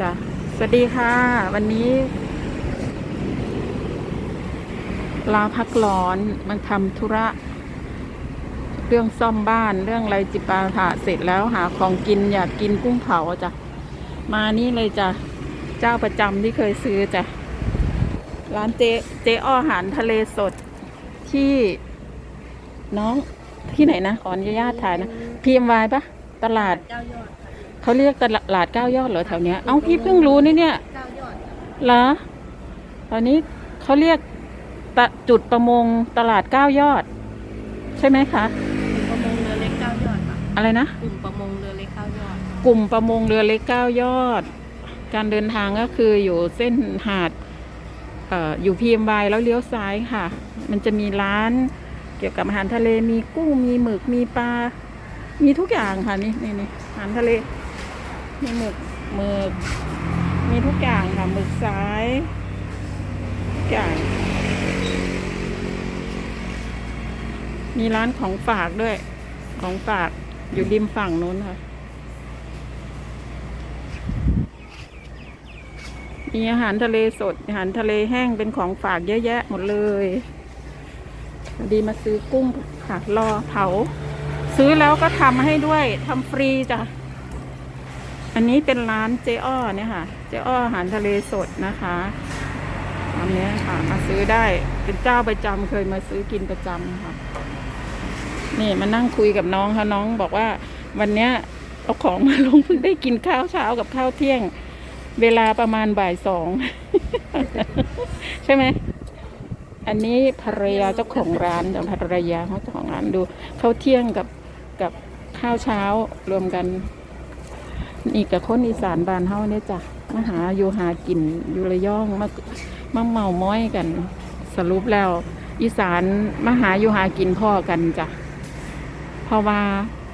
จ้ะสวัสดีค่ะ วันนี้ ลาพักร้อนมันทำธุระ เรื่องซ่อมบ้านเรื่องไรจิปาถะเสร็จแล้วหาของกินอยากกินกุ้งเผาจ้ะมานี่เลยจ้ะเจ้าประจำที่เคยซื้อจ้ะร้านเจเจอ้ออาหารทะเลสดที่น้องที่ไหนนะขออนุญาตถ่ายนะพีเอ็มวปะตลาดเก้ายอด เขาเรียกตลาดเก้ายอดเหรอแถวเนี้ย เอ้าพี่เพิ่งรู้นี่เนี่ยเก้ายอดค่ะเหรอตอนนี้เขาเรียกตะจุดประมงตลาดเก้ายอด ใช่ไหมคะกลุ่มประมงเรือเล็กเก้ายอดค่ะอะไรนะกลุ่มประมงเรือเล็กเก้ายอด กลุ่มประมงเรือเล็กเก้ายอด การเดินทางก็คืออยู่เส้นหาดเอ่ออยู่พีเอ็มวแล้วเลี้ยวซ้ายค่ะ มันจะมีร้านเกี่ยวกับอาหารทะเลมีกุ้งมีหมึกมีปลา มีทุกอย่างค่ะนี่นี่นี่อาหารทะเล มีหมึกหมึก มีทุกอย่างค่ะหมึกสายทุกอย่างมีร้านของฝากด้วย ของฝากอยู่ริมฝั่งนู้นค่ะ มีอาหารทะเลสด อาหารทะเลแห้งเป็นของฝากเยอะแยะหมดเลยดีมาซื้อกุ้งค่ะรอเผา ซื้อแล้วก็ทำให้ด้วยทำฟรีจ้ะ อันนี้เป็นร้านเจ๊อ้อเนี่ยค่ะ เจ๊อ้ออาหารทะเลสดนะคะอันนี้ค่ะ มาซื้อได้เป็นเจ้าประจำเคยมาซื้อกินประจำค่ะ นี่มานั่งคุยกับน้องค่ะน้องบอกว่า วันเนี้ยเอาของมาลงเพิ่งได้กินข้าวเช้ากับข้าวเที่ยง เวลาประมาณบ่ายสองใช่ไหมอันนี้ภรรยาเจ้าของร้านจากภรรยาเขาเจ้าของร้านดูข้าวเที่ยงกับกับข้าวเช้ารวมกัน นี่กับคนอีสานบ้านเฮาเนี่ยจ้ะมาหาอยู่หากินอยู่ระย่องมามาเมาม้อยกัน สรุปแล้ว อีสานมาหาอยู่หากินพ่อกันจ้ะเพราะว่า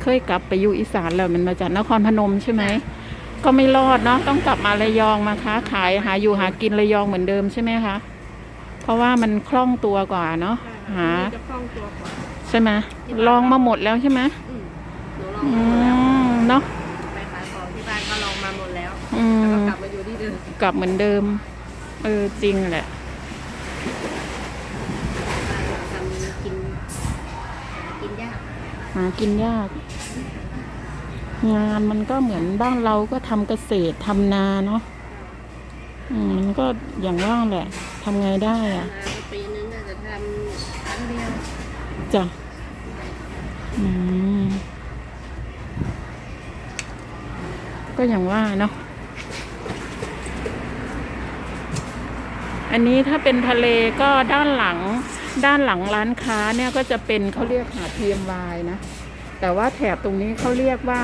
เคยกลับไปอยู่อีสานแล้วมันมาจากนครพนมใช่ไหมก็ไม่รอดเนาะต้องกลับมาระยองมาค้าขายหาอยู่หากินระยองเหมือนเดิมใช่ไหมคะเพราะว่ามันคล่องตัวกว่าเนาะหาจะคล่องตัวกว่าใช่ไหมลองมาหมดแล้วใช่ไหมอืมหนูลองอืมาหมดแล้วมเนาะ หมดแล้วอืแล้วมก็กลับมาอยู่ที่เดิมกลับเหมือนเดิม เออ จริงแหละ ทำกินกินยากหากินยาก งานมันก็เหมือนบ้านเราก็ทำเกษตรทำนาเนาะอืมมันก็อย่างว่าแหละทำไงได้อะนาปีนึงน่าจะทำครั้งเดียวจ้ะ อืม ก็อย่างว่าเนาะ อันนี้ถ้าเป็นทะเลก็ด้านหลังด้านหลังร้านค้าเนี่ยก็จะเป็นเขาเรียกหาดเทียมวายนะ แต่ว่าแถบตรงนี้เขาเรียกว่า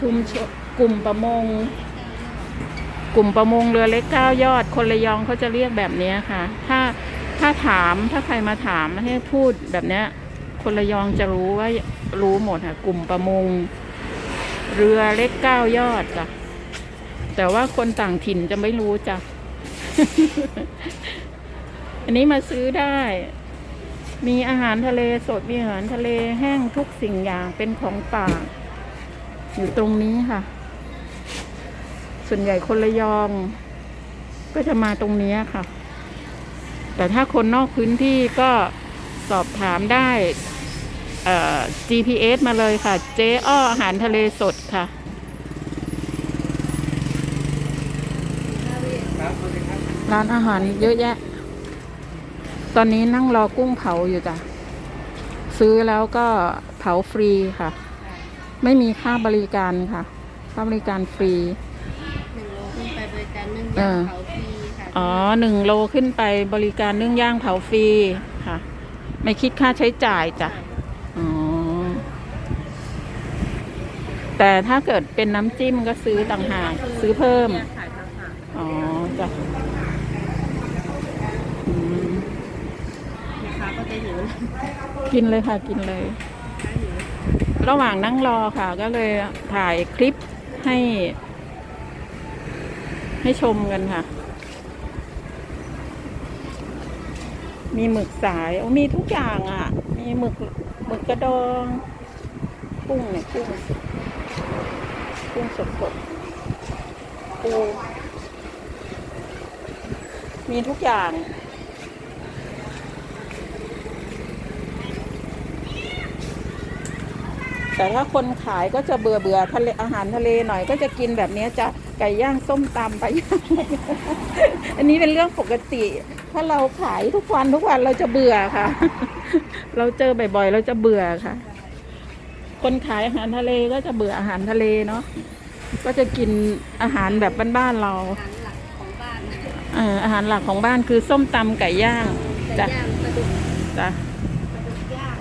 ชุมชนกลุ่มประมง กลุ่มประมงเรือเล็กเก้ายอด คนระยองเขาจะเรียกแบบนี้ค่ะ ถ้าถ้าถามถ้าใครมาถามให้พูดแบบเนี้ยคนระยองจะรู้ว่ารู้หมดค่ะ กลุ่มประมง เรือเล็กเก้ายอดจ้ะแต่ว่าคนต่างถิ่นจะไม่รู้จ้ะ อันนี้มาซื้อได้ มีอาหารทะเลสด มีอาหารทะเลแห้งทุกสิ่งอย่างเป็นของฝาอยู่ตรงนี้ค่ะ ส่วนใหญ่คนระยอง ก็จะมาตรงนี้ค่ะ แต่ถ้าคนนอกพื้นที่ก็สอบถามได้ GPS มาเลยค่ะ เจ๊อ้ออาหารทะเลสดค่ะ ร้านอาหารเยอะแยะ ตอนนี้นั่งรอกุ้งเผาอยู่จ้ะ ซื้อแล้วก็เผาฟรีค่ะ ไม่มีค่าบริการค่ะ ค่าบริการฟรีหนึ่งโลขึ้นไปบริการนึ่งเออย่างเผาฟรีค่ะอ๋อหนึ่งโลขึ้นไปบริการนึ่งย่างเผาฟรีค่ะ ไม่คิดค่าใช้จ่ายจ้ะอ๋อแต่ถ้าเกิดเป็นน้ำจิ้มก็ซื้อต่างหากซื้อเพิ่ม อ๋อจ้ะอืมลูกค้าก็จะหิวนะกินเลยค่ะกินเลย ระหว่างนั่งรอค่ะ ก็เลยถ่ายคลิปให้ ให้ชมกันค่ะ มีหมึกสายโอ้มีทุกอย่างอะ มีหมึกหมึกกระดองกุ้งเนี่ยกุ้งกุ้งสดสดๆปู มีทุกอย่าง แต่ถ้าคนขายก็จะเบื่อเบื่อทะเลอาหารทะเลหน่อยก็จะกินแบบนี้จะไก่ย่างส้มตำไปย่างอันนี้เป็นเรื่องปกติ ถ้าเราขายทุกวันทุกวันเราจะเบื่อค่ะ เราเจอบ่อยๆ เราจะเบื่อค่ะ คนขายอาหารทะเลก็จะเบื่ออาหารทะเลเนาะก็จะกินอาหารแบบบ้านๆเรา อาหารหลักของบ้านคือส้มตำไก่ย่างจ้ะจ้ะปลาดุกย่าง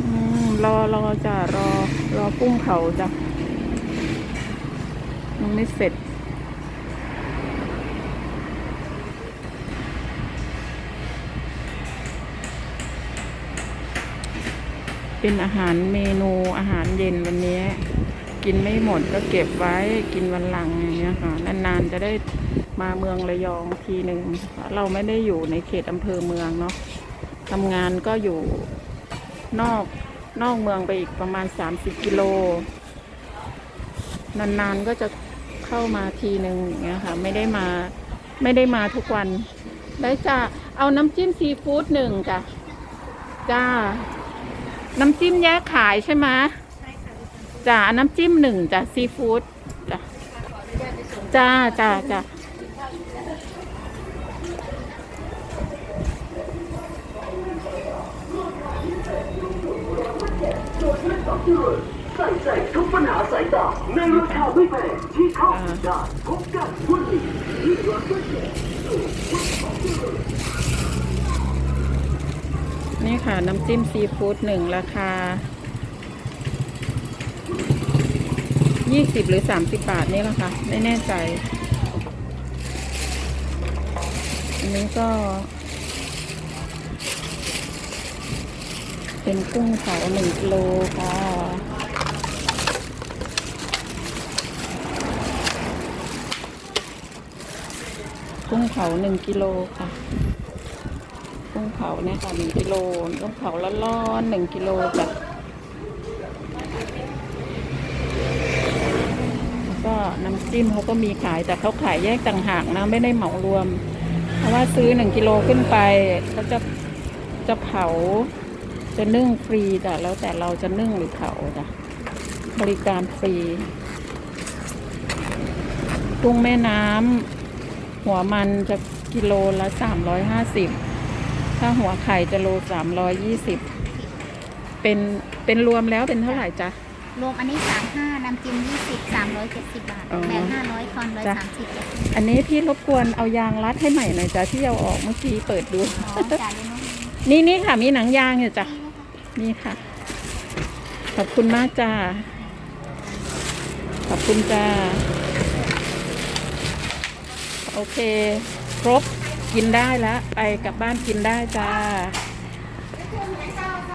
อืมรอรอจ้ะรอรอกุ้งเผาจ้ะยังไม่เสร็จ เป็นอาหารเมนูอาหารเย็นวันนี้ กินไม่หมดก็เก็บไว้กินวันหลังอย่างเงี้ยค่ะนานๆจะได้มาเมืองระยองทีหนึ่งเราไม่ได้อยู่ในเขตอำเภอเมืองเนาะทำงานก็อยู่นอกนอกเมืองไปอีกประมาณ 30 กิโล นานๆก็จะเข้ามาทีหนึ่งอย่างเงี้ยค่ะไม่ได้มาไม่ได้มาทุกวัน ได้จ้าเอาน้ำจิ้มซีฟู้ดหนึ่งจ้ะจ้า น้ำจิ้มแยกขายใช่ไหมจ้าน้ำจิ้มหนึ่งจ้ะซีฟู้ดจ้าจ้าจ้าจ้าใส่ใจทุกปัญหาสายตาในราคาไม่แพงที่เข้าถึงได้พบกันวันนี้ที่ร้านก๋วยเตี๋ยว ค่ะ น้ำจิ้มซีฟู้ดหนึ่งราคา 20 หรือ 30 บาทนี่แหละค่ะ ไม่แน่ใจ อันนี้ก็ เป็นกุ้งเผาหนึ่งกิโลค่ะกุ้งเผาหนึ่งกิโลค่ะ กุ้งเผาเนี่ยค่ะหนึ่งกิโลกุ้งเผาร้อนๆหนึ่งกิโลจ้ะแล้วก็น้ำจิ้มเขาก็มีขายแต่เขาขายแยกต่างหากนะไม่ได้เหมารวม เพราะว่าซื้อหนึ่งกิโลขึ้นไปเขาจะจะเผา จะนึ่งฟรีจ้ะแล้วแต่เราจะนึ่งหรือเผาจ้ะบริการฟรีกุ้งแม่น้ำหัวมันจะกิโลละสามร้อยห้าสิบ ถ้าหัวไข่จะโลสามร้อยยี่สิบเป็นเป็นรวมแล้วเป็นเท่าไหร่จ๊ะ รวมอันนี้ 35น้ำจิ้ม20 370 บาทอ๋อ แบ่ง500คอนจ้ะ130จ้ะอันนี้พี่รบกวนเอายางรัดให้ใหม่หน่อยจ้ะที่เอาออกเมื่อกี้เปิดดู อ๋อจ่ายเลยเนาะนี่นี่ค่ะมีหนังยางอยู่จ้ะ นี่ค่ะ ขอบคุณมากจ้า ขอบคุณจ้า โอเค ครบ กินได้แล้วไปกลับบ้านกินได้จ้า